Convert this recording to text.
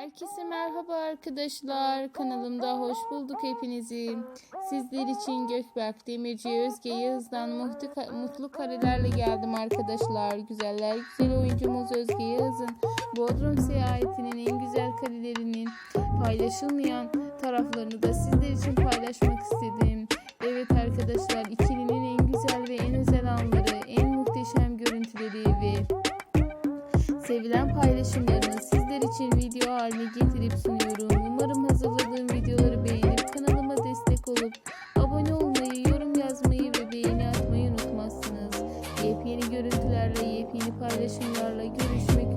Herkese merhaba arkadaşlar. Kanalımda hoş bulduk hepinizi. Sizler için Gökberk Demirci, Özge Yağız'dan mutlu, karelerle geldim arkadaşlar. Güzeller güzel oyuncumuz Özge Yağız'ın Bodrum seyahatinin en güzel karelerinin paylaşılmayan taraflarını da sizler için paylaşmak istedim. Evet arkadaşlar ikilinin en güzel ve en sevilen paylaşımlarını sizler için video haline getirip sunuyorum. Umarım hazırladığım videoları beğenip kanalıma destek olup abone olmayı, yorum yazmayı ve beğeni atmayı unutmazsınız. Yepyeni görüntülerle, yepyeni paylaşımlarla görüşmek